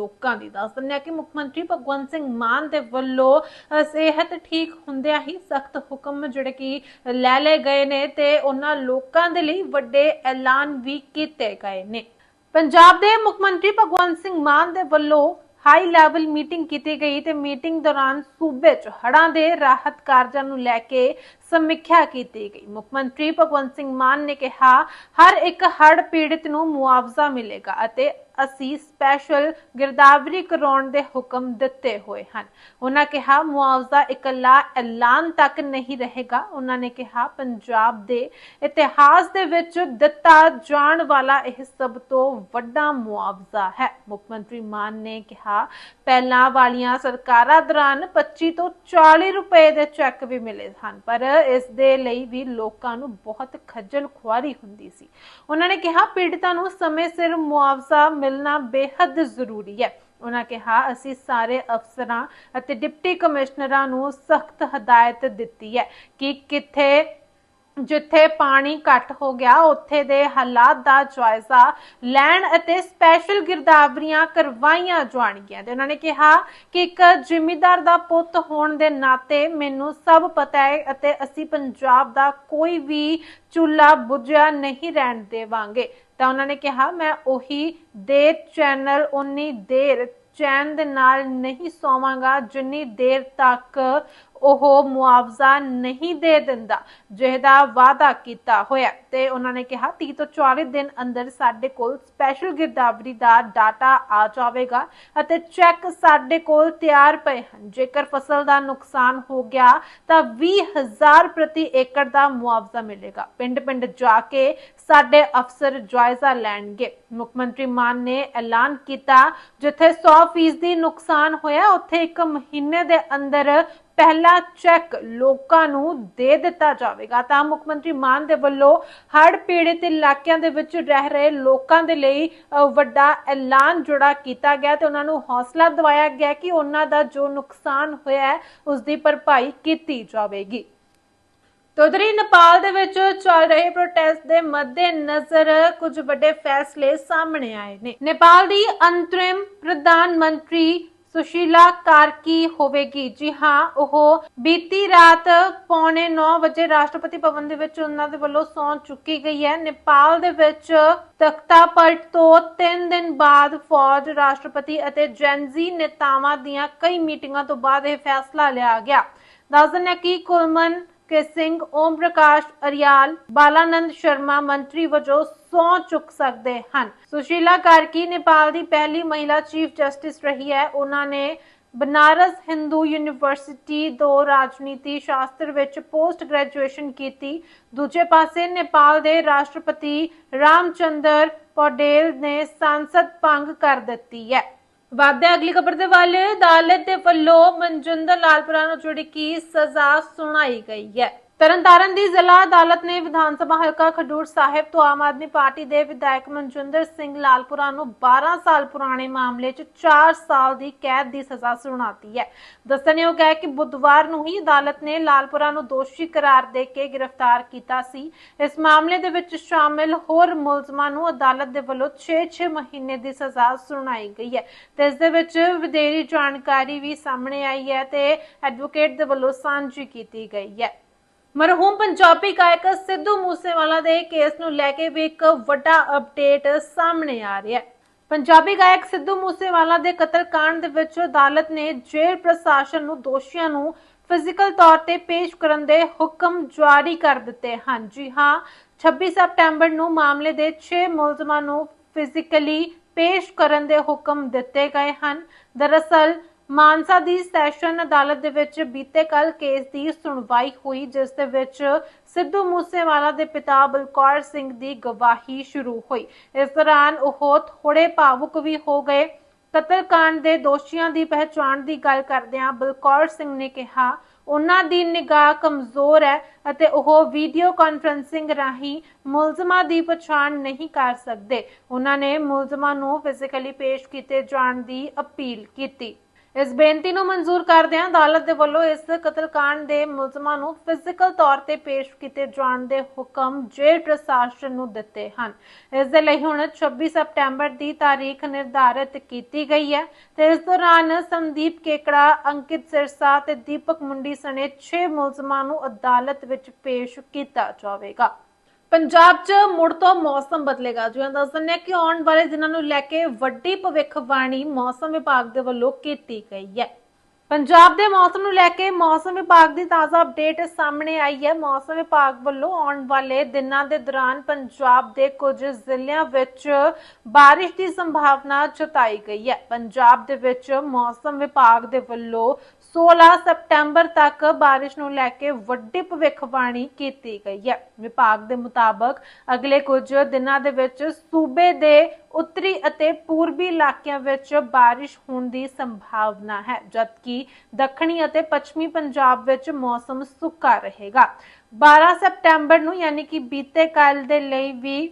ਲੋਕਾਂ ਦੀ ਦੱਸ ਦਿੰਦੇ ਹਾਂ ਕਿ ਮੁੱਖ ਮੰਤਰੀ ਭਗਵੰਤ ਸਿੰਘ ਮਾਨ ਦੇ ਵੱਲੋਂ ਸਿਹਤ ਠੀਕ ਹੁੰਦਿਆਂ ਹੀ ਸਖਤ ਹੁਕਮ ਜਿਹੜੇ ਕਿ ਲੈ ਲਏ ਗਏ ਨੇ ਤੇ ਉਹਨਾਂ ਲੋਕਾਂ ਦੇ ਲਈ ਵੱਡੇ ਐਲਾਨ ਵੀ ਕੀਤੇ ਗਏ ਨੇ। ਪੰਜਾਬ ਦੇ ਮੁੱਖ ਮੰਤਰੀ ਭਗਵੰਤ ਸਿੰਘ ਮਾਨ ਦੇ ਵੱਲੋਂ ਹਾਈ ਲੈਵਲ ਮੀਟਿੰਗ ਕੀਤੀ ਗਈ ਤੇ ਮੀਟਿੰਗ ਦੌਰਾਨ ਸੂਬੇ 'ਚ ਹੜਾਂ ਦੇ ਰਾਹਤ ਕਾਰਜਾਂ ਨੂੰ ਲੈ ਕੇ ਸਮੀਖਿਆ ਕੀਤੀ ਗਈ। ਮੁੱਖ ਮੰਤਰੀ ਭਗਵੰਤ ਸਿੰਘ ਮਾਨ ਨੇ ਕਿਹਾ, ਹਰ ਇੱਕ ਹੜ ਪੀੜਤ ਨੂੰ ਮੁਆਵਜ਼ਾ ਮਿਲੇਗਾ ਅਤੇ ਅਸੀਂ ਸਪੈਸ਼ਲ ਗਿਰਦਾਵਰੀ ਕਰਾਉਣ ਦੇ ਹੁਕਮ ਦਿੱਤੇ ਹੋਏ ਹਨ। ਉਹਨਾਂ ਕਿਹਾ, ਮੁਆਵਜ਼ਾ ਇਕੱਲਾ ਐਲਾਨ ਤੱਕ ਨਹੀਂ ਰਹੇਗਾ। ਉਹਨਾਂ ਨੇ ਕਿਹਾ, ਪੰਜਾਬ ਦੇ ਇਤਿਹਾਸ ਦੇ ਵਿੱਚ ਦਿੱਤਾ ਜਾਣ ਵਾਲਾ ਇਹ ਸਭ ਤੋਂ ਵੱਡਾ ਮੁਆਵਜ਼ਾ ਹੈ। ਮੁੱਖ ਮੰਤਰੀ ਮਾਨ ਨੇ ਕਿਹਾ, ਪਹਿਲਾਂ ਵਾਲੀਆਂ ਸਰਕਾਰਾਂ ਦੌਰਾਨ 25 ਤੋਂ 40 ਰੁਪਏ ਦੇ ਚੈੱਕ ਵੀ ਮਿਲੇ ਹਨ, ਪਰ ਇਸ ਦੇ ਲਈ ਵੀ ਲੋਕਾਂ ਨੂੰ ਬਹੁਤ ਖੱਜਲ ਖੁਆਰੀ ਹੁੰਦੀ ਸੀ। ਉਹਨਾਂ ਨੇ ਕਿਹਾ, ਪੀੜਤਾਂ ਨੂੰ ਸਮੇਂ ਸਿਰ ਮੁਆਵਜ਼ਾ ਮਿਲ ਮਿਲਣਾ ਬੇहद ਜ਼ਰੂਰੀ ਹੈ। ਉਹਨਾਂ ਕਿਹਾ, ਅਸੀਂ ਸਾਰੇ ਅਫਸਰਾਂ ਅਤੇ ਡਿਪਟੀ ਕਮਿਸ਼ਨਰਾਂ ਨੂੰ ਸਖਤ ਹਦਾਇਤ ਦਿੱਤੀ ਹੈ ਕਿ ਕਿੱਥੇ ਜਿੱਥੇ ਪਾਣੀ ਘਟ ਹੋ ਗਿਆ, ਉੱਥੇ ਦੇ ਹਾਲਾਤ ਦਾ ਜਾਇਜ਼ਾ ਲੈਣ ਅਤੇ ਸਪੈਸ਼ਲ ਗਿਰਦਾਵਰੀਆਂ ਕਰਵਾਈਆਂ ਜਾਣਗੀਆਂ। ਤੇ ਉਹਨਾਂ ਨੇ ਕਿਹਾ ਕਿ ਇੱਕ ਜ਼ਿਮੀਂਦਾਰ ਦਾ ਪੁੱਤ ਹੋਣ ਦੇ ਨਾਤੇ ਮੈਨੂੰ ਸਭ ਪਤਾ ਹੈ ਅਤੇ ਅਸੀਂ ਪੰਜਾਬ ਦਾ ਕੋਈ ਵੀ ਚੁੱਲ੍ਹਾ ਬੁਝਿਆ ਨਹੀਂ ਰਹਿਣ ਦੇਵਾਂਗੇ। ਤਾਂ ਉਹਨਾਂ ਨੇ ਕਿਹਾ, ਮੈਂ ਉਹੀ ਦੇ ਚੈਨਲ ਉਨੀ ਦੇਰ ਚੈਨ ਦੇ ਨਾਲ ਨਹੀਂ ਸੋਵਾਂਗਾ, ਜਿੰਨੀ ਦੇਰ ਤੱਕ ਉਹ ਮੁਆਵਜ਼ਾ ਨਹੀਂ ਦੇ ਦਿੰਦਾ। ਜਿਹਦਾ ਵਾਅਦਾ ਕੀਤਾ ਹੋਇਆ ਤੇ ਉਹਨਾਂ ਨੇ ਕਿਹਾ 30 ਤੋਂ 40 ਦਿਨ ਅੰਦਰ ਸਾਡੇ ਕੋਲ ਸਪੈਸ਼ਲ ਗਿਰਦਾਵਰੀ ਦਾ ਡਾਟਾ ਆ ਜਾਵੇਗਾ ਅਤੇ ਚੈੱਕ ਸਾਡੇ ਕੋਲ ਤਿਆਰ ਪਏ ਹਨ। ਜੇਕਰ ਫਸਲ ਦਾ ਨੁਕਸਾਨ ਹੋ ਗਿਆ, ਤਾਂ 20000 ਪ੍ਰਤੀ ਏਕੜ ਦਾ ਮੁਆਵਜ਼ਾ ਮਿਲੇਗਾ। ਪਿੰਡ-ਪਿੰਡ ਜਾ ਕੇ ਸਾਡੇ ਅਫਸਰ ਜਾਇਜ਼ਾ ਲੈਣਗੇ। ਮੁੱਖ ਮੰਤਰੀ ਮਾਨ ਨੇ ਐਲਾਨ ਕੀਤਾ, ਜਿੱਥੇ 100% ਨੁਕਸਾਨ ਹੋਇਆ, ਉੱਥੇ ਇੱਕ ਮਹੀਨੇ ਦੇ ਅੰਦਰ ਪਹਿਲਾ ਚੈੱਕ ਲੋਕਾਂ ਨੂੰ ਦੇ ਦਿੱਤਾ ਜਾਵੇਗਾ। ਤਾਂ ਮੁੱਖ ਮੰਤਰੀ ਮਾਨ ਦੇ ਵੱਲੋਂ ਹੜ੍ਹ ਪੀੜਿਤ ਇਲਾਕਿਆਂ ਦੇ ਵਿੱਚ ਰਹਿ ਰਹੇ ਲੋਕਾਂ ਦੇ ਲਈ ਵੱਡਾ ਐਲਾਨ ਜੁੜਾ ਕੀਤਾ ਗਿਆ ਤੇ ਉਹਨਾਂ ਨੂੰ ਹੌਸਲਾ ਦਿਵਾਇਆ ਗਿਆ ਕਿ ਉਹਨਾਂ ਦਾ ਜੋ ਨੁਕਸਾਨ ਹੋਇਆ ਹੈ ਉਸ ਦੀ ਭਰਪਾਈ ਕੀਤੀ ਜਾਵੇਗੀ। ਤੇ ਨੇਪਾਲ ਦੇ ਵਿੱਚ ਚੱਲ ਰਹੇ ਪ੍ਰੋਟੈਸਟ ਦੇ ਮੱਦੇ ਨਜ਼ਰ ਕੁਝ ਵੱਡੇ ਫੈਸਲੇ ਸਾਹਮਣੇ ਆਏ ਨੇ। ਨੇਪਾਲ ਦੀ ਅੰਤਰਿਮ ਪ੍ਰਧਾਨ ਮੰਤਰੀ ਸੁਸ਼ੀਲਾ ਕਾਰਕੀ ਹੋਵੇਗੀ? ਜੀ ਹਾਂ, ਉਹ ਬੀਤੀ ਰਾਤ ਪੌਣੇ 9 ਵਜੇ ਰਾਸ਼ਟਰਪਤੀ ਭਵਨ ਦੇ ਵਿੱਚ ਉਹਨਾਂ ਦੇ ਵੱਲੋਂ ਸੌਂ ਚੁੱਕੀ ਗਈ ਹੈ। ਨੇਪਾਲ ਦੇ ਵਿੱਚ ਤਖਤਾ ਪਲਟ ਤੋਂ 3 ਦਿਨ ਬਾਅਦ ਫੌਜ ਰਾਸ਼ਟਰਪਤੀ ਅਤੇ ਜੈਨਜ਼ੀ ਨੇਤਾਵਾਂ ਦੀਆਂ ਕਈ ਮੀਟਿੰਗਾਂ ਤੋਂ ਬਾਅਦ ਇਹ ਫੈਸਲਾ ਲਿਆ ਗਿਆ। ਦੱਸ ਦਿੰਦੇ ਕਿ ਕੁਲਮਨ ਕੇ ਸਿੰਘ, ਓਮ ਪ੍ਰਕਾਸ਼, ਅਰਿਆਲ, ਬਾਲਾਨੰਦ ਸ਼ਰਮਾ ਮੰਤਰੀ ਵਜੋਂ ਸੌ ਚੁੱਕ ਸਕਦੇ ਹਨ। ਸੁਸ਼ੀਲਾ ਕਾਰਕੀ ਨੇਪਾਲ ਦੀ ਪਹਿਲੀ ਮਹਿਲਾ ਚੀਫ ਜਸਟਿਸ ਰਹੀ ਹੈ। ਉਹਨਾਂ ਨੇ ਬਨਾਰਸ ਹਿੰਦੂ ਯੂਨੀਵਰਸਿਟੀ ਤੋਂ ਰਾਜਨੀਤੀ ਸ਼ਾਸਤਰ ਵਿੱਚ ਪੋਸਟ ਗ੍ਰੈਜੂਏਸ਼ਨ ਕੀਤੀ। ਦੂਜੇ ਪਾਸੇ ਨੇਪਾਲ ਦੇ ਰਾਸ਼ਟਰਪਤੀ ਰਾਮਚੰਦਰ ਪੌਡੇਲ ਨੇ ਸੰਸਦ ਭੰਗ ਕਰ ਦਿੱਤੀ ਹੈ। ਵਾਧੇ ਅਗਲੀ ਖਬਰ ਦੇ ਵੱਲ, ਅਦਾਲਤ ਦੇ ਵੱਲੋਂ ਮਨਜਿੰਦਰ ਲਾਲਪੁਰਾ ਨੂੰ ਜੁੜੀ ਕੀ ਸਜ਼ਾ ਸੁਣਾਈ ਗਈ ਹੈ। ਤਰਨਤਾਰਨ ਦੀ ਜ਼ਿਲ੍ਹਾ ਅਦਾਲਤ ਨੇ ਵਿਧਾਨ ਸਭਾ ਹਲਕਾ ਖਡੂਰ ਸਾਹਿਬ ਤੋਂ ਆਮ ਆਦਮੀ ਪਾਰਟੀ ਦੇ ਵਿਧਾਇਕ ਮਨਜਿੰਦਰ ਸਿੰਘ ਲਾਲਪੁਰਾ ਨੂੰ 12 ਸਾਲ ਪੁਰਾਣੇ ਮਾਮਲੇ 'ਚ 4 ਸਾਲ ਦੀ ਕੈਦ ਦੀ ਸਜ਼ਾ ਸੁਣਾਤੀ ਹੈ। ਦੱਸਣਯੋਗ ਹੈ ਕਿ ਬੁੱਧਵਾਰ ਨੂੰ ਹੀ ਅਦਾਲਤ ਨੇ ਲਾਲਪੁਰਾ ਨੂੰ ਦੋਸ਼ੀ ਕਰਾਰ ਦੇ ਕੇ ਗ੍ਰਿਫਤਾਰ ਕੀਤਾ ਸੀ। ਇਸ ਮਾਮਲੇ ਦੇ ਵਿੱਚ ਸ਼ਾਮਿਲ ਹੋਰ ਮੁਲਜ਼ਮਾਂ ਨੂੰ ਅਦਾਲਤ ਦੇ ਵੱਲੋਂ 6-6 ਮਹੀਨੇ ਦੀ ਸਜ਼ਾ ਸੁਣਾਈ ਗਈ ਹੈ। ਤੇ ਇਸ ਦੇ ਵਿੱਚ ਵਧੇਰੀ ਜਾਣਕਾਰੀ ਵੀ ਸਾਹਮਣੇ ਆਈ ਹੈ ਤੇ ਐਡਵੋਕੇਟ ਦੇ ਵੱਲੋਂ ਸਾਂਝੀ ਕੀਤੀ ਗਈ ਹੈ। ਮਰਹੂਮ ਪੰਜਾਬੀ ਗਾਇਕ ਸਿੱਧੂ ਮੂਸੇਵਾਲਾ ਦੇ ਕੇਸ ਨੂੰ ਲੈ ਕੇ ਵੀ ਇੱਕ ਵੱਡਾ ਅਪਡੇਟ ਸਾਹਮਣੇ ਆ ਰਿਹਾ ਹੈ। ਪੰਜਾਬੀ ਗਾਇਕ ਸਿੱਧੂ ਮੂਸੇਵਾਲਾ ਦੇ ਕਤਲकांड ਦੇ ਵਿੱਚ ਅਦਾਲਤ ਨੇ ਜੇਲ੍ਹ ਪ੍ਰਸ਼ਾਸਨ ਨੂੰ ਦੋਸ਼ੀਆਂ ਨੂੰ ਫਿਜ਼ੀਕਲ ਤੌਰ ਤੇ ਪੇਸ਼ ਕਰਨ ਦੇ ਹੁਕਮ ਜਾਰੀ ਕਰ ਦਿੱਤੇ ਹਨ। ਜੀ ਹਾਂ 26 ਸਤੰਬਰ ਨੂੰ ਮਾਮਲੇ ਦੇ 6 ਮੁਲਜ਼ਮਾਂ ਨੂੰ ਫਿਜ਼ੀਕਲੀ ਪੇਸ਼ ਕਰਨ ਦੇ ਹੁਕਮ ਦਿੱਤੇ ਗਏ ਹਨ। ਦਰਅਸਲ ਮਾਨਸਾ ਦੀ ਸੈਸ਼ਨ ਅਦਾਲਤ ਦੇ ਵਿੱਚ ਬੀਤੇ ਕੱਲ ਕੇਸ ਦੀ ਸੁਣਵਾਈ ਹੋਈ, ਜਿਸ ਦੇ ਵਿੱਚ ਸਿੱਧੂ ਮੂਸੇਵਾਲਾ ਦੇ ਪਿਤਾ ਬਲਕੌਰ ਸਿੰਘ ਦੀ ਗਵਾਹੀ ਸ਼ੁਰੂ ਹੋਈ। ਇਸ ਦੌਰਾਨ ਉਹ ਥੋੜੇ ਭਾਵੁਕ ਵੀ ਹੋ ਗਏ। ਕਤਲकांड ਦੇ ਦੋਸ਼ੀਆਂ ਦੀ ਪਹਿਚਾਣ ਦੀ ਗੱਲ ਕਰਦਿਆਂ ਬਲਕੌਰ ਸਿੰਘ ਨੇ ਕਿਹਾ, ਉਹਨਾਂ ਦੀ ਨਿਗਾਹ ਕਮਜ਼ੋਰ ਹੈ ਅਤੇ ਉਹ ਵੀਡੀਓ ਕਾਨਫਰੰਸਿੰਗ ਰਾਹੀਂ ਮੁਲਜ਼ਮਾਂ ਦੀ ਪਛਾਣ ਨਹੀਂ ਕਰ ਸਕਦੇ। ਉਹਨਾਂ ਨੇ ਮੁਲਜ਼ਮਾਂ ਨੂੰ ਫਿਜ਼ੀਕਲੀ ਪੇਸ਼ ਕੀਤੇ ਜਾਣ ਦੀ ਅਪੀਲ ਕੀਤੀ। ਇਸ ਬੇਨਤੀ ਨੂੰ ਮਨਜ਼ੂਰ ਕਰਦਿਆਂ ਅਦਾਲਤ ਦੇ ਵੱਲੋਂ ਇਸ ਕਤਲकांड ਦੇ ਮੁਲਜ਼ਮਾਂ ਨੂੰ ਫਿਜ਼ੀਕਲ ਤੌਰ ਤੇ ਪੇਸ਼ ਕੀਤੇ ਜਾਣ ਦੇ ਹੁਕਮ ਜੇਲ੍ਹ ਪ੍ਰਸ਼ਾਸਨ ਨੂੰ ਦਿੱਤੇ ਹਨ। ਇਸ ਦੇ ਲਈ ਹੁਣ 26 ਸਪਟੈਂਬਰ ਦੀ ਤਾਰੀਖ ਨਿਰਧਾਰਿਤ ਕੀਤੀ ਗਈ ਹੈ ਤੇ ਇਸ ਦੌਰਾਨ ਸੰਦੀਪ ਕੇਕੜਾ, ਅੰਕਿਤ ਸਿਰਸਾ ਤੇ ਦੀਪਕ ਮੁੰਡੀ ਸਣੇ 6 ਮੁਲਜ਼ਮਾਂ ਨੂੰ ਅਦਾਲਤ ਵਿੱਚ ਪੇਸ਼ ਕੀਤਾ ਜਾਵੇਗਾ। ਪੰਜਾਬ 'ਚ ਮੁੜ ਤੋਂ ਮੌਸਮ ਬਦਲੇਗਾ। ਜਿਵੇਂ ਦੱਸ ਦਿੰਦੇ ਹਾਂ ਕਿ ਆਉਣ ਵਾਲੇ ਦਿਨਾਂ ਨੂੰ ਲੈ ਕੇ ਵੱਡੀ ਭਵਿੱਖਬਾਣੀ ਮੌਸਮ ਵਿਭਾਗ ਦੇ ਵੱਲੋਂ ਕੀਤੀ ਗਈ ਹੈ। ਪੰਜਾਬ ਦੇ ਮੌਸਮ ਨੂੰ ਲੈ ਕੇ ਮੌਸਮ ਵਿਭਾਗ ਦੀ ਤਾਜ਼ਾ ਅਪਡੇਟ ਸਾਹਮਣੇ ਆਈ ਹੈ। ਮੌਸਮ ਵਿਭਾਗ ਵੱਲੋਂ ਆਉਣ ਵਾਲੇ ਦਿਨਾਂ ਦੇ ਦੌਰਾਨ ਪੰਜਾਬ ਦੇ ਕੁਝ ਜ਼ਿਲ੍ਹਿਆਂ ਵਿੱਚ ਬਾਰਿਸ਼ ਦੀ ਸੰਭਾਵਨਾ ਜਤਾਈ ਗਈ ਹੈ। ਪੰਜਾਬ ਦੇ ਵਿੱਚ ਮੌਸਮ ਵਿਭਾਗ ਦੇ ਵੱਲੋਂ 16 ਸਤੰਬਰ ਤੱਕ ਬਾਰਿਸ਼ ਨੂੰ ਲੈ ਕੇ ਵੱਡੀ ਭਵਿੱਖਬਾਣੀ ਕੀਤੀ ਗਈ ਹੈ। ਵਿਭਾਗ ਦੇ ਮੁਤਾਬਕ ਅਗਲੇ ਕੁਝ ਦਿਨਾਂ ਦੇ ਵਿੱਚ ਸੂਬੇ ਦੇ ਉੱਤਰੀ ਅਤੇ ਪੂਰਬੀ ਇਲਾਕਿਆਂ ਵਿੱਚ ਬਾਰਿਸ਼ ਹੋਣ ਦੀ ਸੰਭਾਵਨਾ ਹੈ, ਜਦਕਿ ਦੱਖਣੀ ਅਤੇ ਪੱਛਮੀ ਪੰਜਾਬ ਵਿੱਚ ਮੌਸਮ ਸੁੱਕਾ ਰਹੇਗਾ। 12 ਸਤੰਬਰ ਨੂੰ ਯਾਨੀ ਕਿ ਬੀਤੇ ਕੱਲ ਦੇ ਲਈ ਵੀ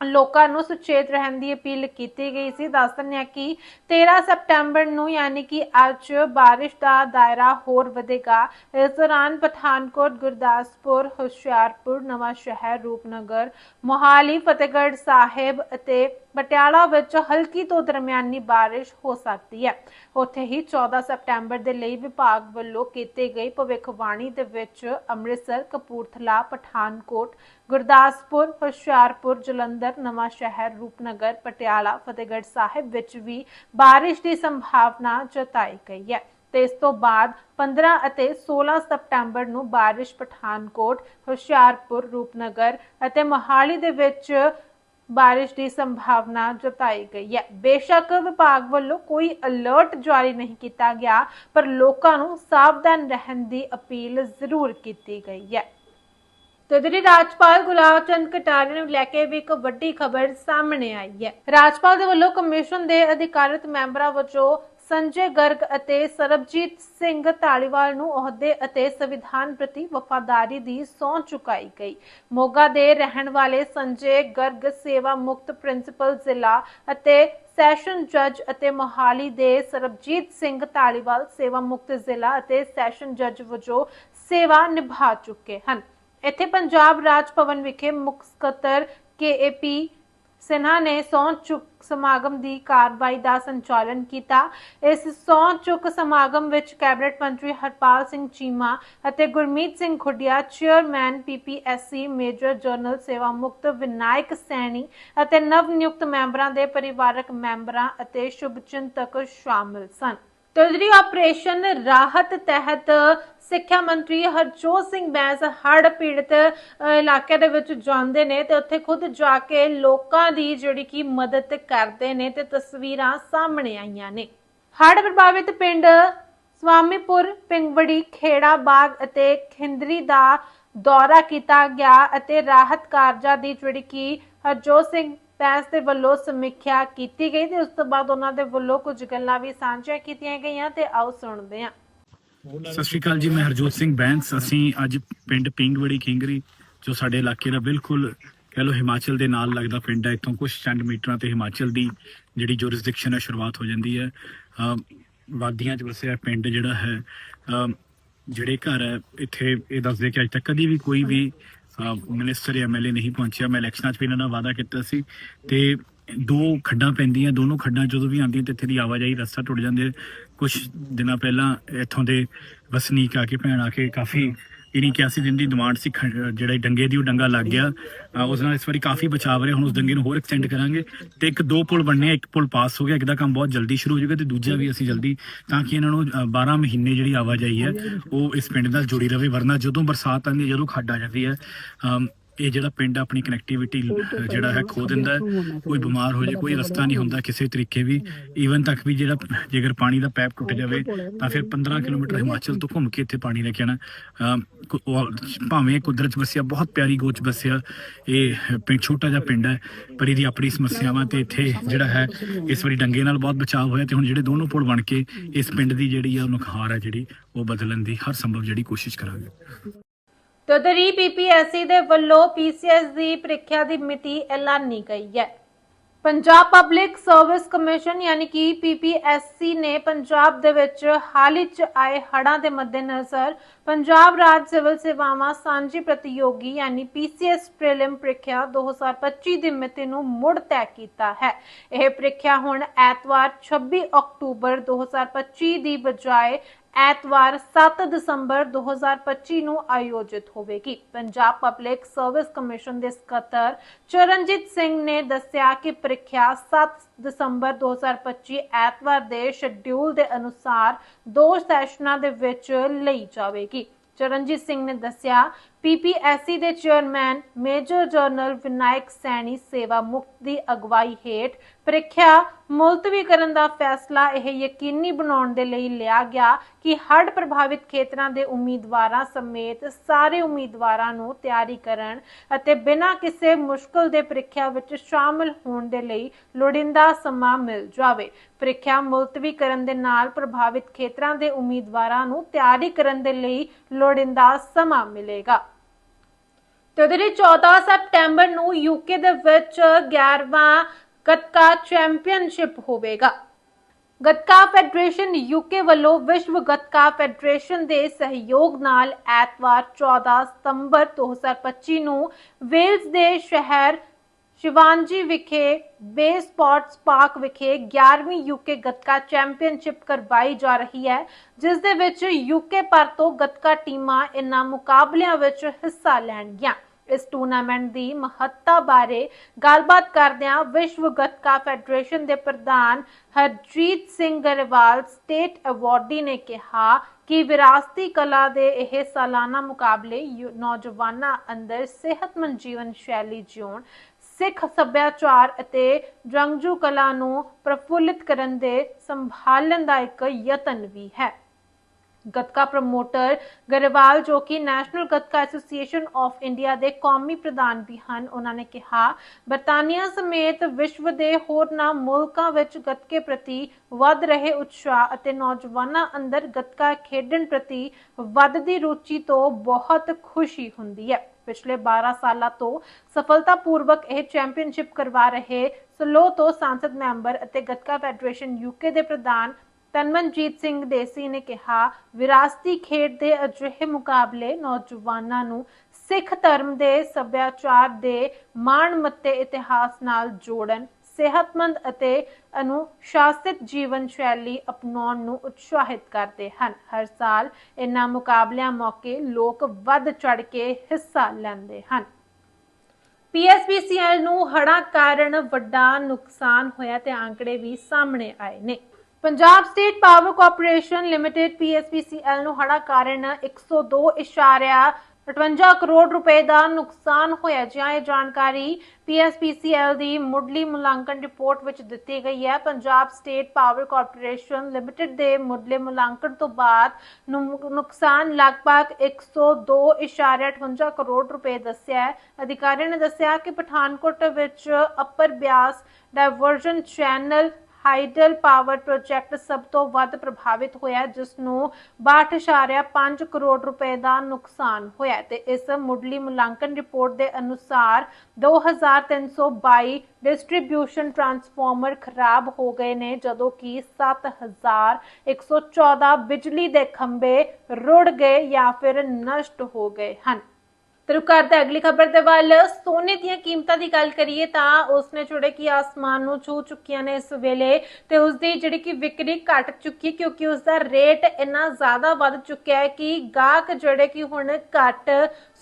ਲੋਕਾਂ ਨੂੰ ਸੁਚੇਤ ਰਹਿਣ ਦੀ ਅਪੀਲ ਕੀਤੀ ਗਈ ਸੀ। ਦੱਸ ਦਿੰਦੇ ਹਾਂ ਕਿ 13 ਸਤੰਬਰ ਨੂੰ ਯਾਨੀ ਕਿ ਅੱਜ ਬਾਰਿਸ਼ ਦਾ ਦਾਇਰਾ ਹੋਰ ਵਧੇਗਾ। ਇਸ ਦੌਰਾਨ ਪਠਾਨਕੋਟ, ਗੁਰਦਾਸਪੁਰ, ਹੁਸ਼ਿਆਰਪੁਰ ਨਵਾਂ ਸ਼ਹਿਰ ਰੂਪਨਗਰ, ਮੋਹਾਲੀ, ਫਤਿਹਗੜ੍ਹ ਸਾਹਿਬ ਅਤੇ ਪਟਿਆਲਾ ਵਿੱਚ ਹਲਕੀ ਤੋਂ ਦਰਮਿਆਨੀ ਬਾਰਿਸ਼ ਹੋ ਸਕਦੀ ਹੈ। ਉੱਥੇ ਹੀ 14 ਸਤੰਬਰ ਦੇ ਲਈ ਵਿਭਾਗ ਵੱਲੋਂ ਕੀਤੀ ਗਈ ਭਵਿੱਖਬਾਣੀ ਦੇ ਵਿੱਚ ਅੰਮ੍ਰਿਤਸਰ, ਕਪੂਰਥਲਾ, ਪਠਾਨਕੋਟ, ਗੁਰਦਾਸਪੁਰ, ਹੁਸ਼ਿਆਰਪੁਰ, ਜਲੰਧਰ, ਨਵਾਂ ਸ਼ਹਿਰ, ਰੂਪਨਗਰ, ਪਟਿਆਲਾ, ਫਤਿਹਗੜ੍ਹ ਸਾਹਿਬ ਵਿੱਚ ਵੀ ਬਾਰਿਸ਼ ਦੀ ਸੰਭਾਵਨਾ ਜਤਾਈ ਗਈ ਹੈ। ਤੇ ਇਸ ਤੋਂ ਬਾਅਦ 15 ਅਤੇ 16 ਸਤੰਬਰ ਨੂੰ ਬਾਰਿਸ਼ ਪਠਾਨਕੋਟ, ਹੁਸ਼ਿਆਰਪੁਰ, ਰੂਪਨਗਰ ਅਤੇ ਮੋਹਾਲੀ ਦੇ ਵਿੱਚ ਬਾਰਿਸ਼ ਦੀ ਸੰਭਾਵਨਾ ਜਤਾਈ ਗਈ ਹੈ। ਬੇਸ਼ੱਕ ਵਿਭਾਗ ਵੱਲੋਂ ਕੋਈ ਅਲਰਟ ਜਾਰੀ ਨਹੀਂ ਕੀਤਾ ਗਿਆ, ਪਰ ਲੋਕਾਂ ਨੂੰ ਸਾਵਧਾਨ ਰਹਿਣ ਦੀ ਅਪੀਲ ਜ਼ਰੂਰ ਕੀਤੀ ਗਈ ਹੈ। ਤੇ ਜਿਹੜੀ ਰਾਜਪਾਲ ਗੁਲਾਬ ਚੰਦ ਕਟਾਰੀਆ ਨੂੰ ਲੈ ਕੇ ਵੀ ਇੱਕ ਵੱਡੀ ਖਬਰ ਸਾਹਮਣੇ ਆਈ ਹੈ। ਰਾਜਪਾਲ ਦੇ ਵੱਲੋਂ ਕਮਿਸ਼ਨ ਦੇ ਅਧਿਕਾਰਤ ਮੈਂਬਰਾਂ ਵਜੋਂ ਸੰਜੇ ਗਰਗ ਅਤੇ ਸਰਬਜੀਤ ਸਿੰਘ ਢਾਲੀਵਾਲ ਨੂੰ ਅਹੁਦੇ ਅਤੇ ਸੰਵਿਧਾਨ ਪ੍ਰਤੀ ਵਫਾਦਾਰੀ ਦੀ ਸਹੁੰ ਚੁਕਾਈ ਗਈ। ਮੋਗਾ ਦੇ ਰਹਿਣ ਵਾਲੇ ਸੰਜੇ ਗਰਗ ਸੇਵਾ ਮੁਕਤ ਪ੍ਰਿੰਸੀਪਲ ਜ਼ਿਲ੍ਹਾ ਅਤੇ ਸੈਸ਼ਨ ਜੱਜ ਅਤੇ ਮੋਹਾਲੀ ਦੇ ਸਰਬਜੀਤ ਸਿੰਘ ਧਾਲੀਵਾਲ ਸੇਵਾ ਮੁਕਤ ਜ਼ਿਲ੍ਹਾ ਅਤੇ ਸੈਸ਼ਨ ਜੱਜ ਵਜੋਂ ਸੇਵਾ ਨਿਭਾ ਚੁੱਕੇ ਹਨ। ਇੱਥੇ ਪੰਜਾਬ ਰਾਜ ਭਵਨ ਵਿਖੇ ਮੁਖ ਸਕੱਤਰ ਕੇਏਪੀ ਸਿਨਹਾ ਨੇ ਸਹੁੰ ਚੁੱਕ ਸਮਾਗਮ ਦੀ ਕਾਰਵਾਈ ਦਾ ਸੰਚਾਲਨ ਕੀਤਾ। ਇਸ ਸਹੁੰ ਚੁੱਕ ਸਮਾਗਮ ਵਿੱਚ ਕੈਬਨਿਟ ਮੰਤਰੀ ਹਰਪਾਲ ਸਿੰਘ ਚੀਮਾ ਅਤੇ Gurmeet Singh Khuddian, chairman PPSC major general ਸੇਵਾ ਮੁਕਤ ਵਿਨਾਇਕ ਸੈਣੀ ਅਤੇ ਨਵ ਨਿਯੁਕਤ ਮੈਂਬਰਾਂ ਦੇ ਪਰਿਵਾਰਕ ਮੈਂਬਰਾਂ ਅਤੇ ਸ਼ੁਭਚਿੰਤਕ ਸ਼ਾਮਲ ਸਨ। ਤਜਰੀ ਆਪਰੇਸ਼ਨ ਰਾਹਤ ਤਹਿਤ ਸਿੱਖਿਆ ਮੰਤਰੀ ਹਰਜੋਤ ਸਿੰਘ ਬੈਂਸ ਹੜ੍ਹ ਪੀੜਤ ਇਲਾਕੇ ਦੇ ਵਿੱਚ ਜਾਂਦੇ ਨੇ ਤੇ ਉੱਥੇ ਖੁਦ ਜਾ ਕੇ ਲੋਕਾਂ ਦੀ ਜਿਹੜੀ ਕਿ ਮਦਦ ਕਰਦੇ ਨੇ ਤੇ ਤਸਵੀਰਾਂ ਸਾਹਮਣੇ ਆਈਆਂ ਨੇ। ਹੜ੍ਹ ਪ੍ਰਭਾਵਿਤ ਪਿੰਡ ਸਵਾਮੀਪੁਰ, ਪਿੰਗਵੜੀ ਖੇੜਾ ਬਾਗ ਅਤੇ ਖਿੰਦਰੀ ਦਾ ਦੌਰਾ ਕੀਤਾ ਗਿਆ ਅਤੇ ਰਾਹਤ ਕਾਰਜਾਂ ਦੀ ਜਿਹੜੀ ਕਿ ਹਰਜੋਤ ਸਿੰਘ ਬੈਂਸ ਦੇ ਵੱਲੋਂ ਸਮੀਖਿਆ ਕੀਤੀ ਗਈ ਤੇ ਉਸ ਤੋਂ ਬਾਅਦ ਉਹਨਾਂ ਦੇ ਵੱਲੋਂ ਕੁਝ ਗੱਲਾਂ ਵੀ ਸਾਂਝੀਆਂ ਕੀਤੀਆਂ ਗਈਆਂ ਤੇ ਆਓ ਸੁਣਦੇ ਹਾਂ। ਸਤਿ ਸ਼੍ਰੀ ਅਕਾਲ ਜੀ, ਮੈਂ ਹਰਜੋਤ ਸਿੰਘ ਬੈਂਸ। ਅਸੀਂ ਅੱਜ ਪਿੰਡ ਪਿੰਗਵੜੀ ਕਿੰਗਰੀ ਜੋ ਸਾਡੇ ਇਲਾਕੇ ਦਾ ਬਿਲਕੁਲ ਕਹਿ ਲਓ ਹਿਮਾਚਲ ਦੇ ਨਾਲ ਲੱਗਦਾ ਪਿੰਡ ਹੈ। ਇੱਥੋਂ ਕੁਝ ਚੰਦ ਮੀਟਰਾਂ ਤੇ ਹਿਮਾਚਲ ਦੀ ਜਿਹੜੀ ਜੁਰਿਸਡਿਕਸ਼ਨ ਹੈ, ਸ਼ੁਰੂਆਤ ਹੋ ਜਾਂਦੀ ਹੈ। ਵਾਦੀਆਂ 'ਚ ਵਸਿਆ ਪਿੰਡ ਜਿਹੜਾ ਹੈ ਜਿਹੜੇ ਘਰ ਹੈ, ਇੱਥੇ ਇਹ ਦੱਸਦੇ ਕਿ ਅੱਜ ਤੱਕ ਕਦੀ ਵੀ ਕੋਈ ਵੀ ਮਿਨਿਸਟਰ ਜਾਂ ਐਮਐਲਏ ਨਹੀਂ ਪਹੁੰਚਿਆ। ਮੈਂ ਇਲੈਕਸ਼ਨਾਂ 'ਚ ਵੀ ਇਹਨਾਂ ਨਾਲ ਵਾਅਦਾ ਕੀਤਾ ਸੀ। ਤੇ ਦੋ ਖੱਡਾਂ ਪੈਂਦੀਆਂ, ਦੋਨੋਂ ਖੱਡਾਂ ਜਦੋਂ ਵੀ ਆਉਂਦੀਆਂ ਤੇ ਇੱਥੇ ਦੀ ਆਵਾਜਾਈ ਰਸਤਾ ਟੁੱਟ ਜਾਂਦੇ। ਕੁਝ ਦਿਨਾਂ ਪਹਿਲਾਂ ਇੱਥੋਂ ਦੇ ਵਸਨੀਕ ਆ ਕੇ, ਭੈਣ ਆ ਕੇ ਕਾਫੀ ਇਹਨੀ 81 ਦਿਨ ਦੀ ਡਿਮਾਂਡ ਸੀ ਖ- ਜਿਹੜਾ ਡੰਗੇ ਦੀ ਉਹ ਡੰਗਾ ਲੱਗ ਗਿਆ। ਉਸ ਨਾਲ ਇਸ ਵਾਰੀ ਕਾਫੀ ਬਚਾਵ ਰਿਹਾ ਹੁਣ ਉਸ ਡੰਗੇ ਨੂੰ ਹੋਰ ਐਕਸਟੈਂਡ ਕਰਾਂਗੇ। ਤੇ ਇੱਕ ਦੋ ਪੁਲ ਬਣਨੇ ਇੱਕ ਪੁਲ ਪਾਸ ਹੋ ਗਿਆ ਇੱਕ ਦਾ ਕੰਮ ਬਹੁਤ ਜਲਦੀ ਸ਼ੁਰੂ ਹੋ ਜਾਊਗਾ ਤੇ ਦੂਜਾ ਵੀ ਅਸੀਂ ਜਲਦੀ ਤਾਂ ਕਿ ਇਹਨਾਂ ਨੂੰ ਅ, 12 ਮਹੀਨੇ ਜਿਹੜੀ ਆਵਾਜਾਈ ਹੈ ਉਹ ਇਸ ਪਿੰਡ ਨਾਲ ਜੁੜੀ ਰਹੇ ਵਰਨਾ ਜਦੋਂ ਬਰਸਾਤ ਆਉਂਦੀ ਹੈ ਜਦੋਂ ਖੱਡ ਆ ਜਾਂਦੀ ਹੈ ਇਹ ਜਿਹੜਾ ਪਿੰਡ ਆਪਣੀ ਕਨੈਕਟੀਵਿਟੀ ਜਿਹੜਾ ਹੈ ਖੋ ਦਿੰਦਾ ਹੈ। ਕੋਈ ਬਿਮਾਰ ਹੋ ਜਾਏ ਕੋਈ ਰਸਤਾ ਨਹੀਂ ਹੁੰਦਾ ਕਿਸੇ ਤਰੀਕੇ ਵੀ। ਈਵਨ ਤੱਕ ਵੀ ਜਿਹੜਾ ਜੇਕਰ ਪਾਣੀ ਦਾ ਪੈਪ ਟੁੱਟ ਜਾਵੇ ਤਾਂ ਫਿਰ 15 ਕਿਲੋਮੀਟਰ ਹਿਮਾਚਲ ਤੋਂ ਘੁੰਮ ਕੇ ਇੱਥੇ ਪਾਣੀ ਲੈ ਕੇ ਆਣਾ ਭਾਵੇਂ ਕੁਦਰਤ ਵਸਿਆ ਬਹੁਤ ਪਿਆਰੀ ਗੋਚ ਵਸਿਆ ਇਹ ਪਿੰਡ ਛੋਟਾ ਜਿਹਾ ਪਿੰਡ ਹੈ ਪਰ ਇਹਦੀ ਆਪਣੀ ਸਮੱਸਿਆਵਾਂ ਤੇ ਇੱਥੇ ਜਿਹੜਾ ਹੈ ਇਸ ਵਾਰੀ ਡੰਗੇ ਨਾਲ ਬਹੁਤ ਬਚਾਅ ਹੋਇਆ ਤੇ ਹੁਣ ਜਿਹੜੇ ਦੋਨੋਂ ਪੁਲ ਬਣ ਕੇ ਇਸ ਪਿੰਡ ਦੀ ਜਿਹੜੀ ਆ ਨੁਖਾਰ ਹੈ ਜਿਹੜੀ ਉਹ ਬਦਲਣ ਦੀ ਹਰ ਸੰਭਵ ਜਿਹੜੀ ਕੋਸ਼ਿਸ਼ ਕਰਾਂਗੇ। ਤਦਰੀ ਪੀਪੀਐਸਸੀ ਦੇ ਵੱਲੋਂ ਪੀਸੀਐਸ ਦੀ ਪ੍ਰੀਖਿਆ ਦੀ ਮਿਤੀ ਐਲਾਨੀ ਗਈ ਹੈ। ਪੰਜਾਬ ਪਬਲਿਕ ਸਰਵਿਸ ਕਮਿਸ਼ਨ ਯਾਨੀ ਕਿ ਪੀਪੀਐਸਸੀ ਨੇ ਪੰਜਾਬ ਦੇ ਵਿੱਚ ਹਾਲ ਹੀ ਆਏ ਹੜ੍ਹਾਂ ਦੇ ਮੱਦੇਨਜ਼ਰ ਪੰਜਾਬ ਰਾਜ ਸਿਵਲ ਸੇਵਾਵਾਂ ਸਾਂਝੀ ਪ੍ਰਤੀਯੋਗੀ ਯਾਨੀ ਪੀਸੀਐਸ ਪ੍ਰੀਲਿਮ ਪ੍ਰੀਖਿਆ 2025 ਦੀ ਮਿਤੀ ਨੂੰ ਮੁੜ ਤੈਅ ਕੀਤਾ ਹੈ। ਇਹ ਪ੍ਰੀਖਿਆ ਹੁਣ ਐਤਵਾਰ 26 ਅਕਤੂਬਰ 2025 ਦੀ ਬਜਾਏ ਐਤਵਾਰ 7 ਦਸੰਬਰ 2025 ਨੂੰ ਆਯੋਜਿਤ ਹੋਵੇਗੀ। ਪੰਜਾਬ ਪਬਲਿਕ ਸਰਵਿਸ ਕਮਿਸ਼ਨ ਦੇ ਸਕੱਤਰ ਚਰਨਜੀਤ ਸਿੰਘ ਨੇ ਦੱਸਿਆ ਕਿ ਪ੍ਰੀਖਿਆ 7 ਦਸੰਬਰ 2025 ਐਤਵਾਰ ਦੇ ਸ਼ਡਿਊਲ ਦੇ ਅਨੁਸਾਰ ਦੋ ਸੈਸ਼ਨਾਂ ਦੇ ਵਿੱਚ ਲਈ ਜਾਵੇਗੀ। ਚਰਨਜੀਤ ਸਿੰਘ ਨੇ ਦੱਸਿਆ ਪੀਪੀਐਸਸੀ ਦੇ chairman, major general Vinayak Saini ਸੇਵਾ ਮੁਕਤ ਦੀ ਅਗਵਾਈ ਹੇਠ ਪ੍ਰੀਖਿਆ ਮੁਲਤਵੀ ਕਰਨ ਦਾ ਫੈਸਲਾ ਇਹ ਯਕੀਨੀ ਬਣਾਉਣ ਦੇ ਲਈ ਲਿਆ ਗਿਆ ਕਿ ਹੜ੍ਹ ਪ੍ਰਭਾਵਿਤ ਖੇਤਰਾਂ ਦੇ ਉਮੀਦਵਾਰਾਂ ਸਮੇਤ ਸਾਰੇ ਉਮੀਦਵਾਰਾਂ ਨੂੰ ਤਿਆਰੀ ਕਰਨ ਅਤੇ ਬਿਨਾਂ ਕਿਸੇ ਮੁਸ਼ਕਲ ਦੇ ਪ੍ਰੀਖਿਆ ਵਿੱਚ ਸ਼ਾਮਲ ਹੋਣ ਦੇ ਲਈ ਲੋੜੀਂਦਾ ਸਮਾਂ ਮਿਲ ਜਾਵੇ। ਪ੍ਰੀਖਿਆ ਮੁਲਤਵੀ ਕਰਨ ਦੇ ਨਾਲ ਪ੍ਰਭਾਵਿਤ ਖੇਤਰਾਂ ਦੇ ਉਮੀਦਵਾਰਾਂ ਨੂੰ ਤਿਆਰੀ ਕਰਨ ਦੇ ਲਈ ਲੋੜੀਂਦਾ ਸਮਾਂ ਮਿਲੇਗਾ। ਤੇ ਉਹਦੇ ਲਈ 14 ਸਪਟੈਂਬਰ ਨੂੰ ਯੂਕੇ ਦੇ ਵਿੱਚ 11ਵਾਂ ਗੱਤਕਾ ਚੈਂਪੀਅਨਸ਼ਿਪ ਹੋਵੇਗਾ। ਗੱਤਕਾ ਫੈਡਰੇਸ਼ਨ ਯੂਕੇ ਵੱਲੋਂ ਵਿਸ਼ਵ ਗੱਤਕਾ ਫੈਡਰੇਸ਼ਨ ਦੇ ਸਹਿਯੋਗ ਨਾਲ ਐਤਵਾਰ 14 ਸਤੰਬਰ 2025 ਨੂੰ ਵੇਲਜ਼ ਦੇ ਸ਼ਹਿਰ ਸ਼ਿਵਾਂਜੀ ਵਿਖੇ ਬੇ ਸਪੋਰਟਸ ਪਾਰਕ ਵਿਖੇ 11ਵੀਂ ਯੂਕੇ ਗੱਤਕਾ ਚੈਂਪੀਅਨਸ਼ਿਪ ਕਰਵਾਈ ਜਾ ਰਹੀ ਹੈ, ਜਿਸ ਦੇ ਵਿੱਚ ਯੂਕੇ ਭਰ ਤੋਂ ਗੱਤਕਾ ਟੀਮਾਂ ਇਨ੍ਹਾਂ ਮੁਕਾਬਲਿਆਂ ਵਿੱਚ ਹਿੱਸਾ ਲੈਣਗੀਆਂ। ਇਸ ਟੂਰਨਾਮੈਂਟ ਦੀ ਮਹੱਤਤਾ ਬਾਰੇ ਗੱਲਬਾਤ ਕਰਦਿਆਂ ਵਿਸ਼ਵ ਗੱਤਕਾ ਫੈਡਰੇਸ਼ਨ ਦੇ ਪ੍ਰਧਾਨ ਹਰਜੀਤ ਸਿੰਘ ਗਰੇਵਾਲ ਸਟੇਟ ਅਵਾਰਡੀ ਨੇ ਕਿਹਾ ਕਿ ਵਿਰਾਸਤੀ ਕਲਾ ਦੇ ਇਹ ਸਾਲਾਨਾ ਮੁਕਾਬਲੇ ਨੌਜਵਾਨਾਂ ਅੰਦਰ ਸਿਹਤਮੰਦ ਜੀਵਨ ਸ਼ੈਲੀ ਜਿਉਣ, ਸਿੱਖ ਸੱਭਿਆਚਾਰ ਅਤੇ ਜੰਗਜੂ ਕਲਾ ਨੂੰ ਪ੍ਰਫੁੱਲਿਤ ਕਰਨ ਦੇ ਸੰਭਾਲਣ ਦਾ ਇੱਕ ਯਤਨ ਵੀ ਹੈ। ਗੱਤਕਾ ਪ੍ਰਮੋਟਰ ਗਰੇਵਾਲ, ਜੋ ਕਿ national gatka association of India ਦੇ ਕੌਮੀ ਪ੍ਰਧਾਨ ਵੀ ਹਨ, ਉਹਨਾਂ ਨੇ ਕਿਹਾ, ਬਰਤਾਨੀਆ ਸਮੇਤ ਵਿਸ਼ਵ ਦੇ ਹੋਰਨਾਂ ਮੁਲਕਾਂ ਵਿੱਚ ਗੱਤਕੇ ਪ੍ਰਤੀ ਵੱਧ ਰਹੇ ਉਤਸ਼ਾਹ ਅਤੇ ਨੌਜਵਾਨਾਂ ਅੰਦਰ ਗੱਤਕਾ ਖੇਡਣ ਪ੍ਰਤੀ ਵੱਧਦੀ ਰੁਚੀ ਤੋਂ ਬਹੁਤ ਖੁਸ਼ੀ ਹੁੰਦੀ ਹੈ। ਪਿਛਲੇ 12 ਸਾਲਾਂ ਤੋਂ ਸਫਲਤਾਪੂਰਵਕ ਇਹ ਚੈਂਪੀਅਨਸ਼ਿਪ ਕਰਵਾ ਰਹੇ ਸਲੋ ਤੋਂ ਸੰਸਦ ਮੈਂਬਰ ਅਤੇ ਗੱਤਕਾ ਫੈਡਰੇਸ਼ਨ ਯੂਕੇ ਦੇ ਪ੍ਰਧਾਨ ਤਨਮਨਜੀਤ ਸਿੰਘ ਦੇਸੀ ਨੇ ਕਿਹਾ, ਵਿਰਾਸਤੀ ਖੇਡ ਦੇ ਅਜਿਹੇ ਮੁਕਾਬਲੇ ਨੌਜਵਾਨਾਂ ਨੂੰ ਸਿੱਖ ਧਰਮ ਦੇ ਸੱਭਿਆਚਾਰ ਦੇ ਮਾਣ ਇਤਿਹਾਸ ਨਾਲ ਜੋੜਨ, ਸਿਹਤਮੰਦ ਅਤੇ ਅਨੁਸ਼ਾਸਿਤ ਜੀਵਨ ਸ਼ੈਲੀ ਅਪਣਾਉਣ ਨੂੰ ਉਤਸ਼ਾਹਿਤ ਕਰਦੇ ਹਨ। ਹਰ ਸਾਲ ਇਨ੍ਹਾਂ ਮੁਕਾਬਲਿਆਂ ਮੌਕੇ ਲੋਕ ਵੱਧ ਚੜ ਕੇ ਹਿੱਸਾ ਲੈਂਦੇ ਹਨ। ਪੀਐਸਪੀਸੀਐਲ ਨੂੰ ਹੜ੍ਹਾਂ ਕਾਰਨ ਵੱਡਾ ਨੁਕਸਾਨ ਹੋਇਆ ਤੇ ਆંકੜੇ ਵੀ ਸਾਹਮਣੇ ਆਏ ਨੇ। Punjab state power corporation limited PSPCL ਨੂੰ ਹੜ੍ਹਾਂ ਕਾਰਨ 102.58 ਕਰੋੜ ਰੁਪਏ ਦਾ ਨੁਕਸਾਨ ਹੋਇਆ, ਜਿਹਾ ਇਹ ਜਾਣਕਾਰੀ ਪੀਐਸਪੀਸੀਐਲ ਦੀ ਮੁੱਢਲੀ ਮੁਲਾਂਕਣ ਰਿਪੋਰਟ ਵਿੱਚ ਦਿੱਤੀ ਗਈ ਹੈ। Punjab state power corporation limited ਦੇ ਮੁੱਢਲੇ ਮੁਲਾਂਕਣ ਤੋਂ ਬਾਅਦ ਨੁ- ਨੁਕਸਾਨ ਲਗਭਗ 102.58 ਕਰੋੜ ਰੁਪਏ ਦੱਸਿਆ ਹੈ। ਅਧਿਕਾਰੀ ਨੇ ਦੱਸਿਆ ਕਿ ਪਠਾਨਕੋਟ ਵਿੱਚ upper Beas diversion channel hydel power project ਸਭ ਤੋਂ ਵੱਧ ਪ੍ਰਭਾਵਿਤ ਹੋਇਆ ਜਿਸ ਨੂੰ 62.5 ਕਰੋੜ ਰੁਪਏ ਦਾ ਨੁਕਸਾਨ ਹੋਇਆ ਤੇ ਇਸ ਮੁੱਢਲੀ ਮੁਲਾਂਕਣ ਰਿਪੋਰਟ ਦੇ ਅਨੁਸਾਰ 2322 ਡਿਸਟ੍ਰੀਬਿਊਸ਼ਨ ਟਰਾਂਸਫਾਰਮਰ ਖਰਾਬ ਹੋ ਗਏ ਨੇ, ਜਦੋਂ ਕਿ 7114 ਬਿਜਲੀ ਦੇ ਖੰਭੇ ਰੁੜ ਗਏ ਜਾਂ ਫਿਰ ਨਸ਼ਟ ਹੋ ਗਏ ਹਨ। ਤੇ ਅਗਲੀ ਖਬਰ ਦੇ ਵੱਲ, ਸੋਨੇ ਦੀਆਂ ਕੀਮਤਾਂ ਦੀ ਗੱਲ ਕਰੀਏ ਤਾਂ ਉਸਨੇ ਜਿਹੜੇ ਕਿ ਆਸਮਾਨ ਨੂੰ ਛੂ ਚੁੱਕੀਆਂ ਨੇ ਇਸ ਵੇਲੇ ਤੇ ਉਸ ਦੀ ਜਿਹੜੀ ਕਿ ਵਿਕਰੀ ਘਟ ਚੁੱਕੀ ਕਿਉਂਕਿ ਉਸ ਦਾ ਰੇਟ ਇੰਨਾ ਜ਼ਿਆਦਾ ਵੱਧ ਚੁੱਕਿਆ ਹੈ ਕਿ ਗਾਹਕ ਜਿਹੜੇ ਕਿ ਹੁਣ ਘੱਟ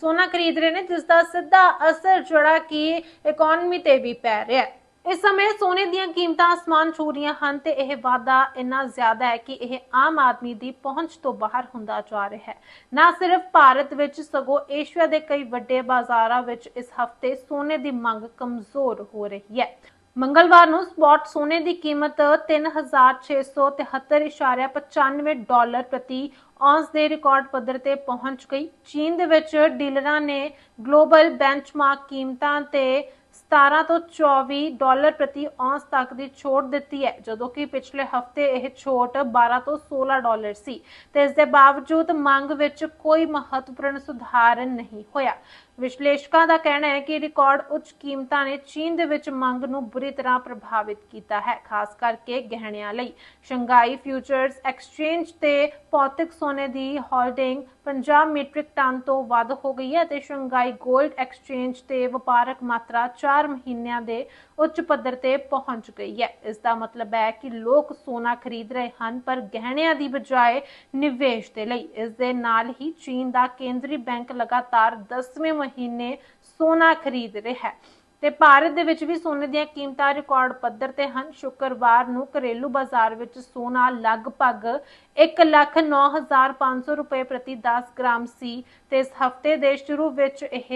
ਸੋਨਾ ਖਰੀਦ ਰਹੇ ਨੇ ਜਿਸ ਦਾ ਸਿੱਧਾ ਅਸਰ ਜਿਹੜਾ ਕਿ ਇਕਨੋਮੀ ਤੇ ਵੀ ਪੈ ਰਿਹਾ ਹੈ। ਇਸ ਸਮੇਂ ਸੋਨੇ ਦੀਆਂ ਕੀਮਤਾਂ ਅਸਮਾਨ ਛੂ ਰਹੀਆਂ ਹਨ ਤੇ ਇਹ ਵਾਧਾ ਇੰਨਾ ਜ਼ਿਆਦਾ ਹੈ ਕਿ ਇਹ ਆਮ ਆਦਮੀ ਦੀ ਪਹੁੰਚ ਤੋਂ ਬਾਹਰ ਹੁੰਦਾ ਜਾ ਰਿਹਾ ਹੈ। ਨਾ ਸਿਰਫ ਭਾਰਤ ਵਿੱਚ, ਸਗੋਂ ਏਸ਼ੀਆ ਦੇ ਕਈ ਵੱਡੇ ਬਾਜ਼ਾਰਾਂ ਵਿੱਚ ਇਸ ਹਫ਼ਤੇ ਸੋਨੇ ਦੀ ਮੰਗ ਕਮਜ਼ੋਰ ਹੋ ਰਹੀ ਹੈ। ਮੰਗਲਵਾਰ ਨੂੰ ਸਪੌਟ ਸੋਨੇ ਦੀ ਕੀਮਤ 3673.95 ਡਾਲਰ ਪ੍ਰਤੀ ਔਂਸ ਦੇ ਰਿਕਾਰਡ ਪੱਧਰ ਤੇ ਪਹੁੰਚ ਗਈ। ਚੀਨ ਦੇ ਵਿੱਚ ਡੀਲਰਾਂ ਨੇ ਗਲੋਬਲ ਬੈਂਚਮਾਰਕ ਕੀਮਤਾਂ ਤੇ 17 ਤੋਂ 24 ਡਾਲਰ ਪ੍ਰਤੀ ਔਂਸ ਤੱਕ ਦੀ ਛੋਟ ਦਿੱਤੀ ਹੈ, ਜਦੋਂ ਕਿ ਪਿਛਲੇ ਹਫ਼ਤੇ ਇਹ ਛੋਟ 12 ਤੋਂ 16 ਡਾਲਰ ਸੀ ਤੇ ਇਸ ਦੇ ਬਾਵਜੂਦ ਮੰਗ ਵਿੱਚ ਕੋਈ ਮਹੱਤਵਪੂਰਨ ਸੁਧਾਰ ਨਹੀਂ ਹੋਇਆ। ਵਿਸ਼ਲੇਸ਼ਕਾਂ ਦਾ ਕਹਿਣਾ ਹੈ ਕਿ ਰਿਕਾਰਡ ਉੱਚ ਕੀਮਤਾਂ ਨੇ ਚੀਨ ਦੇ ਵਿੱਚ ਮੰਗ ਨੂੰ ਬੁਰੀ ਤਰ੍ਹਾਂ ਪ੍ਰਭਾਵਿਤ ਕੀਤਾ ਹੈ, ਖਾਸ ਕਰਕੇ ਗਹਿਣਿਆਂ ਲਈ। ਸ਼ੰਘਾਈ ਫਿਊਚਰਸ ਐਕਸਚੇਂਜ ਤੇ ਭੌਤਿਕ ਸੋਨੇ ਦੀ ਹੋਲਡਿੰਗ 50 ਮੀਟ੍ਰਿਕ ਟਨ ਤੋਂ ਵੱਧ ਹੋ ਗਈ ਹੈ ਤੇ ਸ਼ੰਘਾਈ 골ਡ ਐਕਸਚੇਂਜ ਤੇ ਵਪਾਰਕ ਮਾਤਰਾ 4 ਮਹੀਨਿਆਂ ਦੇ ਉੱਚ ਪੱਧਰ ਤੇ ਪਹੁੰਚ ਗਈ ਹੈ। ਇਸ ਦਾ ਮਤਲਬ ਹੈ ਕਿ ਲੋਕ ਸੋਨਾ ਖਰੀਦ ਰਹੇ ਹਨ, ਪਰ ਗਹਿਣਿਆਂ ਦੀ ਬਜਾਏ ਨਿਵੇਸ਼ ਦੇ ਲਈ। ਇਸ ਦੇ ਨਾਲ ਹੀ ਚੀਨ ਦਾ ਕੇਂਦਰੀ ਬੈਂਕ ਲਗਾਤਾਰ 10ਵੇਂ ਮਹੀਨੇ ਸੋਨਾ ਖਰੀਦ ਰਿਹਾ ਹੈ। ਤੇ ਭਾਰਤ ਦੇ ਵਿੱਚ ਵੀ ਸੋਨੇ ਦੀਆਂ ਕੀਮਤਾਂ ਰਿਕਾਰਡ ਪੱਧਰ ਤੇ ਹਨ। ਸ਼ੁੱਕਰਵਾਰ ਨੂੰ ਘਰੇਲੂ ਬਾਜ਼ਾਰ ਵਿੱਚ ਸੋਨਾ ਲਗਭਗ 109500 ਰੁਪਏ ਪ੍ਰਤੀ 10 ਗ੍ਰਾਮ ਸੀ। ਤੇ ਇਸ ਹਫ਼ਤੇ ਦੇ ਸ਼ੁਰੂ ਵਿੱਚ ਇਹ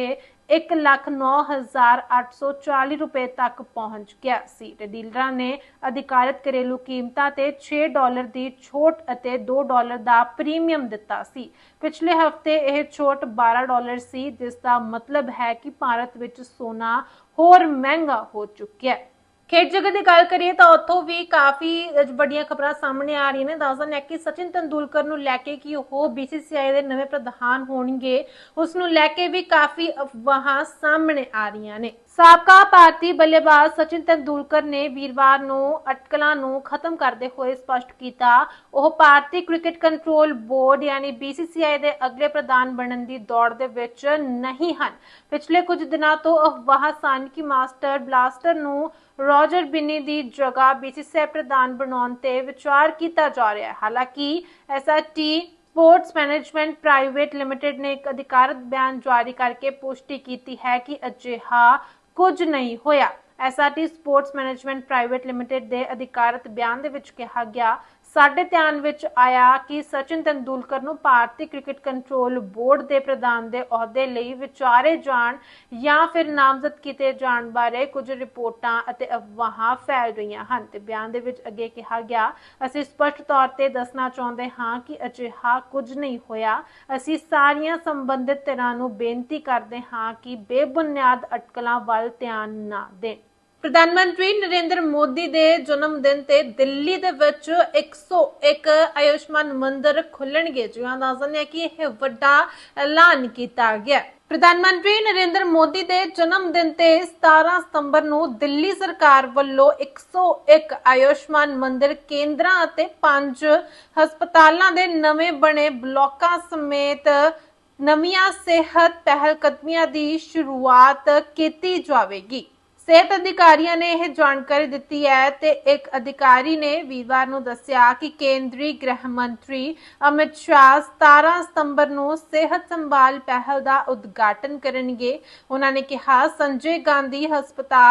109840 ਰੁਪਏ ਤੱਕ ਪਹੁੰਚ ਗਿਆ ਸੀ ਤੇ ਡੀਲਰਾਂ ਨੇ ਅਧਿਕਾਰਤ ਘਰੇਲੂ ਕੀਮਤਾਂ ਤੇ 6 ਡਾਲਰ ਦੀ ਛੋਟ ਅਤੇ 2 ਡਾਲਰ ਦਾ ਪ੍ਰੀਮੀਅਮ ਦਿੱਤਾ ਸੀ। ਪਿਛਲੇ ਹਫ਼ਤੇ ਇਹ ਛੋਟ 12 ਡਾਲਰ ਸੀ, ਜਿਸ ਦਾ ਮਤਲਬ ਹੈ ਕਿ ਭਾਰਤ ਵਿੱਚ ਸੋਨਾ ਹੋਰ ਮਹਿੰਗਾ ਹੋ ਚੁੱਕਿਆ ਹੈ। ਖੇਡ ਜਗਤ ਦੀ ਗੱਲ ਕਰੀਏ ਤਾਂ ਉੱਥੋਂ ਵੀ ਕਾਫੀ ਵੱਡੀਆਂ ਖਬਰਾਂ ਸਾਹਮਣੇ ਆ ਰਹੀਆਂ ਨੇ। ਦੱਸਦੇ ਨੇ ਕਿ ਸਚਿਨ ਤੰਦੂਲਕਰ ਨੂੰ ਲੈ ਕੇ ਕਿ ਉਹ BCCI ਦੇ ਨਵੇਂ ਪ੍ਰਧਾਨ ਹੋਣਗੇ ਉਸ ਨੂੰ ਲੈ ਕੇ ਵੀ ਕਾਫੀ ਅਫਵਾਹਾਂ ਸਾਹਮਣੇ ਆ ਰਹੀਆਂ ਨੇ। ਸਾਬਕਾ ਭਾਰਤੀ ਬੱਲੇਬਾਜ਼ ਸਚਿਨ ਤੰਦੂਲਕਰ ਨੇ ਵੀਰਵਾਰ ਨੂੰ ਅਟਕਲਾਂ ਨੂੰ ਖਤਮ ਕਰਦੇ ਹੋਏ ਸਪਸ਼ਟ ਕੀਤਾ। ਉਹ ਭਾਰਤੀ ਕ੍ਰਿਕਟ ਕੰਟਰੋਲ ਬੋਰਡ ਯਾਨੀ BCCI ਦੇ ਅਗਲੇ ਪ੍ਰਧਾਨ ਬਣਨ ਦੀ ਦੌੜ ਦੇ ਵਿੱਚ ਨਹੀਂ ਹਨ। ਪਿਛਲੇ ਕੁਝ ਦਿਨਾਂ ਤੋਂ ਅਫਵਾਹ ਸਨ ਕਿ ਮਾਸਟਰ ਬਲਾਸਟਰ ਨੂੰ ਰੋਜਰ ਬਿੰਨੀ ਦੀ ਜਗ੍ਹਾ BCCI ਪ੍ਰਧਾਨ ਬਣਾਉਣ ਤੇ ਵਿਚਾਰ ਕੀਤਾ ਜਾ ਰਿਹਾ ਹੈ। ਹਾਲਾਂਕਿ SRT sports management private limited ਨੇ ਇੱਕ ਅਧਿਕਾਰਤ ਬਿਆਨ ਜਾਰੀ ਕਰਕੇ ਪੁਸ਼ਟੀ ਕੀਤੀ ਹੈ ਕਿ ਅਜਿਹਾ ਕੁਝ ਨਹੀਂ ਹੋਇਆ। SRT sports management private limited ਦੇ ਅਧਿਕਾਰਤ ਬਿਆਨ ਦੇ ਵਿੱਚ ਕਿਹਾ ਗਿਆ ਸਾਡੇ ਧਿਆਨ ਵਿੱਚ ਆਇਆ ਕਿ ਸਚਿਨ ਤੰਦੂਲਕਰ ਨੂੰ ਭਾਰਤੀ ਕ੍ਰਿਕਟ ਕੰਟਰੋਲ ਬੋਰਡ ਦੇ ਪ੍ਰਧਾਨ ਦੇ ਅਹੁਦੇ ਲਈ ਵਿਚਾਰੇ ਜਾਣ ਜਾਂ ਫਿਰ ਨਾਮਜ਼ਦ ਕੀਤੇ ਜਾਣ ਬਾਰੇ ਕੁਝ ਰਿਪੋਰਟਾਂ ਅਤੇ ਅਫਵਾਹਾਂ ਫੈਲ ਰਹੀਆਂ ਹਨ। ਤੇ ਬਿਆਨ ਦੇ ਵਿੱਚ ਅੱਗੇ ਕਿਹਾ ਗਿਆ, ਅਸੀਂ ਸਪਸ਼ਟ ਤੌਰ ਤੇ ਦੱਸਣਾ ਚਾਹੁੰਦੇ ਹਾਂ ਕਿ ਅਜਿਹਾ ਕੁਝ ਨਹੀਂ ਹੋਇਆ। ਅਸੀਂ ਸਾਰੀਆਂ ਸੰਬੰਧਿਤ ਧਿਰਾਂ ਨੂੰ ਬੇਨਤੀ ਕਰਦੇ ਹਾਂ ਕਿ ਬੇਬੁਨਿਆਦ ਅਟਕਲਾਂ ਵੱਲ ਧਿਆਨ ਨਾ ਦੇਣ। ਪ੍ਰਧਾਨ ਮੰਤਰੀ ਨਰਿੰਦਰ ਮੋਦੀ ਦੇ ਜਨਮ ਦਿਨ ਤੇ ਦਿੱਲੀ ਦੇ ਵਿੱਚ 101 ਆਯੁਸ਼ਮਾਨ ਮੰਦਿਰ ਖੁੱਲਣਗੇ ਜਿਵੇਂ ਦੱਸਦੇ ਹਾਂ ਕਿ ਇਹ ਵੱਡਾ ਐਲਾਨ ਕੀਤਾ ਗਿਆ। ਪ੍ਰਧਾਨ ਮੰਤਰੀ ਨਰਿੰਦਰ ਮੋਦੀ ਦੇ ਜਨਮ ਦਿਨ ਤੇ 17 ਸਤੰਬਰ ਨੂੰ ਦਿੱਲੀ ਸਰਕਾਰ ਵੱਲੋਂ 101 ਆਯੁਸ਼ਮਾਨ ਮੰਦਿਰ ਕੇਂਦਰਾਂ ਅਤੇ 5 ਹਸਪਤਾਲਾਂ ਦੇ ਨਵੇਂ ਬਣੇ ਬਲਾਕਾਂ ਸਮੇਤ ਨਵੀਆਂ ਸਿਹਤ ਪਹਿਲਕਦਮੀਆਂ ਦੀ ਸ਼ੁਰੂਆਤ ਕੀਤੀ ਜਾਵੇਗੀ। ਸਿਹਤ ਅਧਿਕਾਰੀਆਂ ਨੇ ਇਹ ਜਾਣਕਾਰੀ ਦਿੱਤੀ ਹੈ ਤੇ ਇੱਕ ਅਧਿਕਾਰੀ ਨੇ ਵੀਰਵਾਰ ਨੂੰ ਦੱਸਿਆ ਕਿ ਕੇਂਦਰੀ ਗ੍ਰਹਿ ਮੰਤਰੀ ਅਮਿਤ ਸ਼ਾਹ 17 ਸਤੰਬਰ ਨੂੰ ਸਿਹਤ ਸੰਭਾਲ ਪਹਿਲ ਦਾ ਉਦਘਾਟਨ ਕਰਨਗੇ। ਉਹਨਾਂ ਨੇ ਕਿਹਾ, ਸੰਜੇ ਗਾਂਧੀ ਹਸਪਤਾਲ